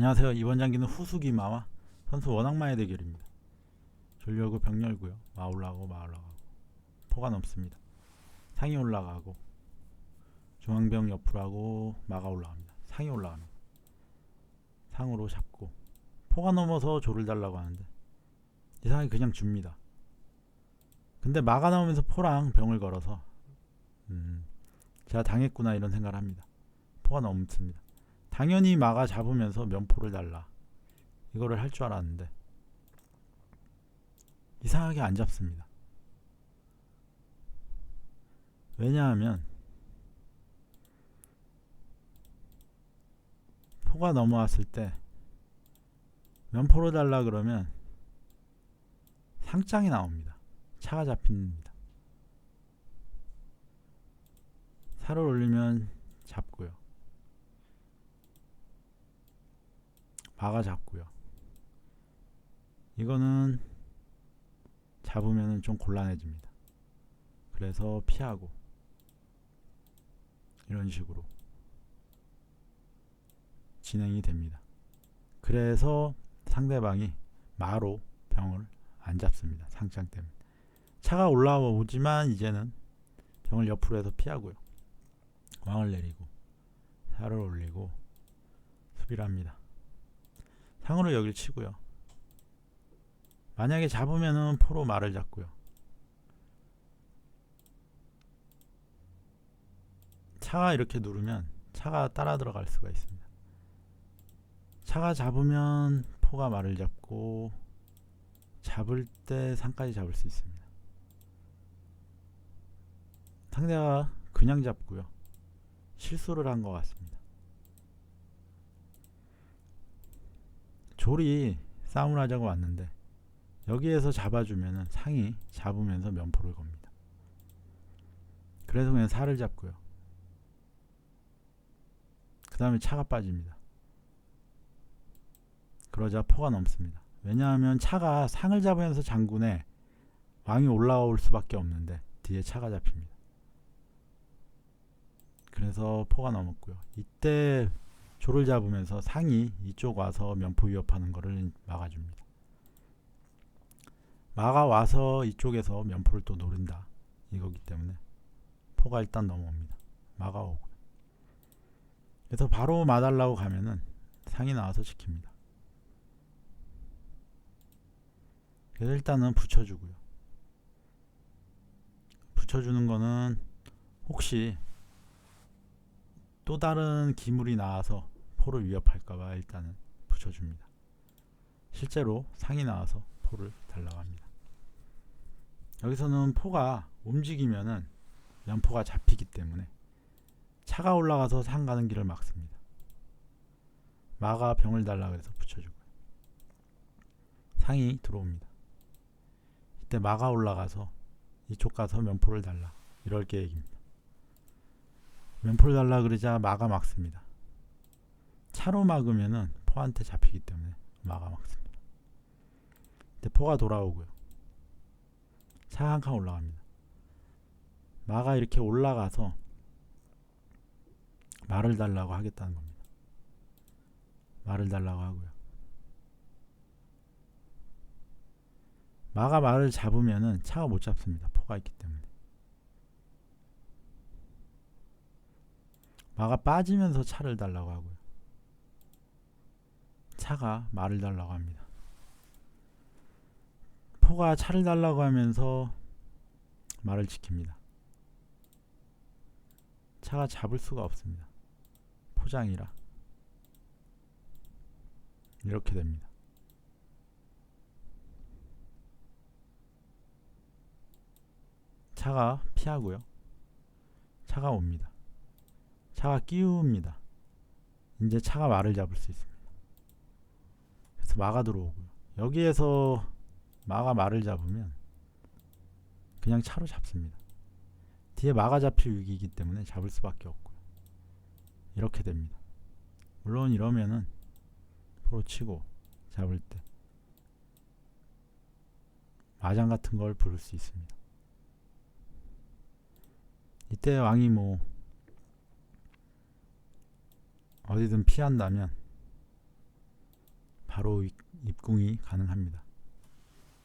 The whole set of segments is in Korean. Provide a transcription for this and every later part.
안녕하세요. 이번 장기는 후수기 마와 선수 원악마의 대결입니다. 졸려고 병 열고요. 마 올라가고 마 올라가고 포가 넘습니다. 상이 올라가고 중앙병 옆으로 하고 마가 올라갑니다. 상이 올라갑니다. 상으로 잡고 포가 넘어서 조를 달라고 하는데 이 상이 그냥 줍니다. 근데 마가 나오면서 포랑 병을 걸어서 음, 제가 당했구나 이런 생각을 합니다. 포가 넘습니다. 당연히 마가 잡으면서 면포를 달라 이거를 할 줄 알았는데 이상하게 안 잡습니다. 왜냐하면 포가 넘어왔을 때 면포를 달라 그러면 상장이 나옵니다. 차가 잡힙니다. 살을 올리면 잡고요. 마가 잡고요. 이거는 잡으면 좀 곤란해집니다. 그래서 피하고 이런 식으로 진행이 됩니다. 그래서 상대방이 마로 병을 안 잡습니다. 상장 때문에. 차가 올라오지만 이제는 병을 옆으로 해서 피하고요. 왕을 내리고 살을 올리고 수비를 합니다. 상으로 여길 치고요. 만약에 잡으면은 포로 말을 잡고요. 차가 이렇게 누르면 차가 따라 들어갈 수가 있습니다. 차가 잡으면 포가 말을 잡고 잡을 때 상까지 잡을 수 있습니다. 상대가 그냥 잡고요. 실수를 한 것 같습니다. 졸이 싸움을 하자고 왔는데 여기에서 잡아주면은 상이 잡으면서 면포를 겁니다. 그래서 그냥 살을 잡고요. 그 다음에 차가 빠집니다. 그러자 포가 넘습니다. 왜냐하면 차가 상을 잡으면서 장군에 왕이 올라올 수밖에 없는데 뒤에 차가 잡힙니다. 그래서 포가 넘었고요. 이때 조를 잡으면서 상이 이쪽 와서 면포 위협하는 것을 막아줍니다. 마가 와서 이쪽에서 면포를 또 노린다. 이거기 때문에 포가 일단 넘어옵니다. 마가 오고. 그래서 바로 마달라고 가면은 상이 나와서 지킵니다. 그래서 일단은 붙여주고요. 붙여주는 거는 혹시 또 다른 기물이 나와서 포를 위협할까봐 일단은 붙여줍니다. 실제로 상이 나와서 포를 달라고 합니다. 여기서는 포가 움직이면은 면포가 잡히기 때문에 차가 올라가서 상 가는 길을 막습니다. 마가 병을 달라 그래서 붙여주고요. 상이 들어옵니다. 이때 마가 올라가서 이쪽 가서 면포를 달라 이럴 계획입니다. 면포를 달라 그러자 마가 막습니다. 차로 막으면은 포한테 잡히기 때문에 마가 막습니다. 이때 포가 돌아오고요. 차 한 칸 올라갑니다. 마가 이렇게 올라가서 말을 달라고 하겠다는 겁니다. 말을 달라고 하고요. 마가 말을 잡으면은 차가 못 잡습니다. 포가 있기 때문에. 마가 빠지면서 차를 달라고 하고요. 차가 말을 달라고 합니다. 포가 차를 달라고 하면서 말을 지킵니다. 차가 잡을 수가 없습니다. 포장이라. 이렇게 됩니다. 차가 피하고요. 차가 옵니다. 차가 끼웁니다. 이제 차가 말을 잡을 수 있습니다. 그래서 마가 들어오고요. 여기에서 마가 말을 잡으면 그냥 차로 잡습니다. 뒤에 마가 잡힐 위기이기 때문에 잡을 수밖에 없고요. 이렇게 됩니다. 물론 이러면은 포로 치고 잡을 때 마장 같은 걸 부를 수 있습니다. 이때 왕이 뭐 어디든 피한다면 바로 입- 입궁이 가능합니다.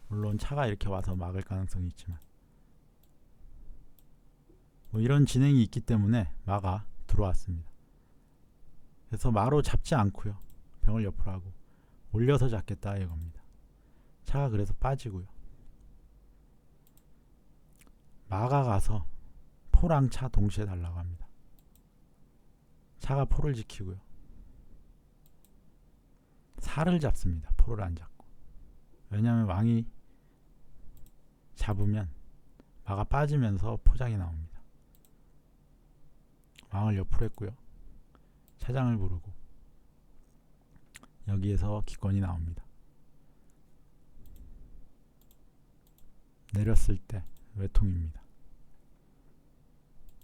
물론 차가 이렇게 와서 막을 가능성이 있지만 뭐 이런 진행이 있기 때문에 마가 들어왔습니다. 그래서 마로 잡지 않고요. 병을 옆으로 하고 올려서 잡겠다 이겁니다. 차가 그래서 빠지고요. 마가 가서 포랑 차 동시에 달라고 합니다. 차가 포를 지키고요. 살을 잡습니다. 포를 안 잡고. 왜냐하면 왕이 잡으면 마가 빠지면서 포장이 나옵니다. 왕을 옆으로 했고요. 차장을 부르고 여기에서 기권이 나옵니다. 내렸을 때 외통입니다.